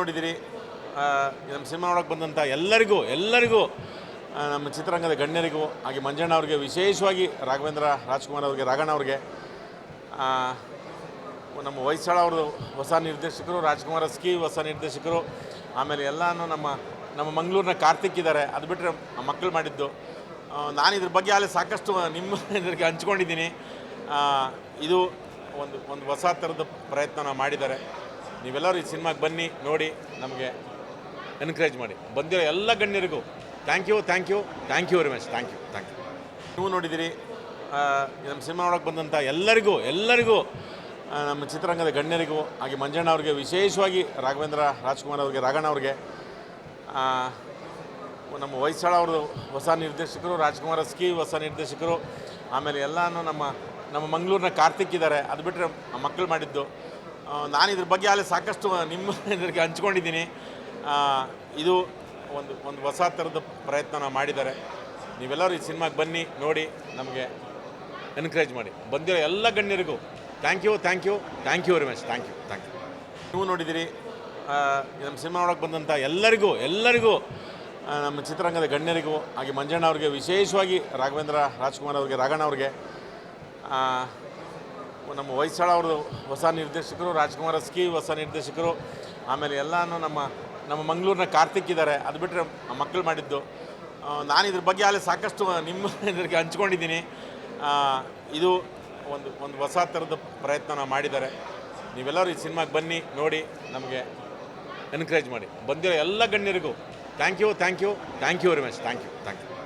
ನೋಡಿದ್ದೀರಿ ನಮ್ಮ ಸಿನಿಮಾ ನೋಡೋಕ್ಕೆ ಬಂದಂಥ ಎಲ್ಲರಿಗೂ ಎಲ್ಲರಿಗೂ ನಮ್ಮ ಚಿತ್ರರಂಗದ ಗಣ್ಯರಿಗೂ, ಹಾಗೆ ಮಂಜಣ್ಣ ಅವ್ರಿಗೆ ವಿಶೇಷವಾಗಿ, ರಾಘವೇಂದ್ರ ರಾಜ್ಕುಮಾರ್ ಅವ್ರಿಗೆ, ರಾಘಣ್ಣ ಅವ್ರಿಗೆ ನಮ್ಮ ಹೊಯ್ಸಳ ಅವ್ರದ್ದು ಹೊಸ ನಿರ್ದೇಶಕರು, ರಾಜ್ಕುಮಾರ್ ಸ್ಕಿ ಹೊಸ ನಿರ್ದೇಶಕರು, ಆಮೇಲೆ ಎಲ್ಲನೂ ನಮ್ಮ ನಮ್ಮ ಮಂಗಳೂರಿನ ಕಾರ್ತಿಕ್ ಇದ್ದಾರೆ ಅದು ಬಿಟ್ಟರೆ ಮಕ್ಕಳು ಮಾಡಿದ್ದು. ನಾನು ಇದ್ರ ಬಗ್ಗೆ ಅಲ್ಲಿ ಸಾಕಷ್ಟು ನಿಮ್ಮ ಇದಕ್ಕೆ ಹಂಚ್ಕೊಂಡಿದ್ದೀನಿ. ಇದು ಒಂದು ಒಂದು ಹೊಸ ಥರದ ಪ್ರಯತ್ನ ಮಾಡಿದ್ದಾರೆ. ನೀವೆಲ್ಲರೂ ಈ ಸಿನಿಮಾಗೆ ಬನ್ನಿ ನೋಡಿ ನಮಗೆ ಎನ್ಕರೇಜ್ ಮಾಡಿ. ಬಂದಿರೋ ಎಲ್ಲ ಗಣ್ಯರಿಗೂ thank you thank you thank you very much thank you thank you ನೀವು ನೋಡಿದ್ದೀರಿ ಆ, ನಮ್ಮ ಸಿನಿಮಾ ನೋಡೋಕೆ ಬಂದಂಥ ಎಲ್ಲರಿಗೂ ಎಲ್ಲರಿಗೂ ನಮ್ಮ ಚಿತ್ರರಂಗದ ಗಣ್ಯರಿಗೂ ಹಾಗೆ ಮಂಜಣ್ಣ ಅವ್ರಿಗೆ ವಿಶೇಷವಾಗಿ ರಾಘವೇಂದ್ರ ರಾಜ್ಕುಮಾರ್ ಅವ್ರಿಗೆ ರಾಘಣ್ಣ ಅವ್ರಿಗೆ ನಮ್ಮ ಹೊಯ್ಸಳ ಅವ್ರದ್ದು ಹೊಸ ನಿರ್ದೇಶಕರು ರಾಜ್ಕುಮಾರ್ ಅಸ್ಕಿ ಹೊಸ ನಿರ್ದೇಶಕರು ಆಮೇಲೆ ಎಲ್ಲನೂ ನಮ್ಮ ನಮ್ಮ ಮಂಗಳೂರಿನ ಕಾರ್ತಿಕ್ ಇದ್ದಾರೆ ಅದು ಬಿಟ್ಟರೆ ಮಕ್ಕಳು ಮಾಡಿದ್ದು. ನಾನು ಇದ್ರ ಬಗ್ಗೆ ಅಲ್ಲಿ ಸಾಕಷ್ಟು ನಿಮ್ಮ ಇದಕ್ಕೆ ಹಂಚ್ಕೊಂಡಿದ್ದೀನಿ. ಇದು ಒಂದು ಒಂದು ಹೊಸ ಥರದ ಪ್ರಯತ್ನ ಮಾಡಿದ್ದಾರೆ. ನೀವೆಲ್ಲರೂ ಈ ಸಿನಿಮಾಗೆ ಬನ್ನಿ, ನೋಡಿ, ನಮಗೆ ಎನ್ಕರೇಜ್ ಮಾಡಿ. ಬಂದಿರೋ ಎಲ್ಲ ಗಣ್ಯರಿಗೂ thank you thank you thank you very much thank you thank you ನೀವು ನೋಡಿದ್ದೀರಿ ನಮ್ಮ ಸಿನಿಮಾ ನೋಡೋಕೆ ಬಂದಂಥ ಎಲ್ಲರಿಗೂ ಎಲ್ಲರಿಗೂ ನಮ್ಮ ಚಿತ್ರರಂಗದ ಗಣ್ಯರಿಗೂ, ಹಾಗೆ ಮಂಜಣ್ಣ ಅವ್ರಿಗೆ, ವಿಶೇಷವಾಗಿ ರಾಘವೇಂದ್ರ ರಾಜ್ಕುಮಾರ್ ಅವ್ರಿಗೆ, ರಾಘಣ್ಣ ಅವ್ರಿಗೆ ನಮ್ಮ ಹೊಯ್ಸಳ ಅವ್ರದ್ದು ಹೊಸ ನಿರ್ದೇಶಕರು, ರಾಜ್ಕುಮಾರ್ ಅಸ್ಕಿ ಹೊಸ ನಿರ್ದೇಶಕರು, ಆಮೇಲೆ ಎಲ್ಲನೂ ನಮ್ಮ ನಮ್ಮ ಮಂಗಳೂರಿನ ಕಾರ್ತಿಕ್ ಇದ್ದಾರೆ ಅದು ಬಿಟ್ಟರೆ ಮಕ್ಕಳು ಮಾಡಿದ್ದು. ನಾನು ಇದ್ರ ಬಗ್ಗೆ ಅಲ್ಲಿ ಸಾಕಷ್ಟು ನಿಮ್ಮ ಇದಕ್ಕೆ ಹಂಚ್ಕೊಂಡಿದ್ದೀನಿ. ಇದು ಒಂದು ಒಂದು ಹೊಸ ಥರದ ಪ್ರಯತ್ನ ನಾವು ಮಾಡಿದ್ದಾರೆ. ನೀವೆಲ್ಲರೂ ಈ ಸಿನಿಮಾಗೆ ಬನ್ನಿ, ನೋಡಿ, ನಮಗೆ ಎನ್ಕರೇಜ್ ಮಾಡಿ. ಬಂದಿರೋ ಎಲ್ಲ ಗಣ್ಯರಿಗೂ thank you thank you thank you very much thank you thank you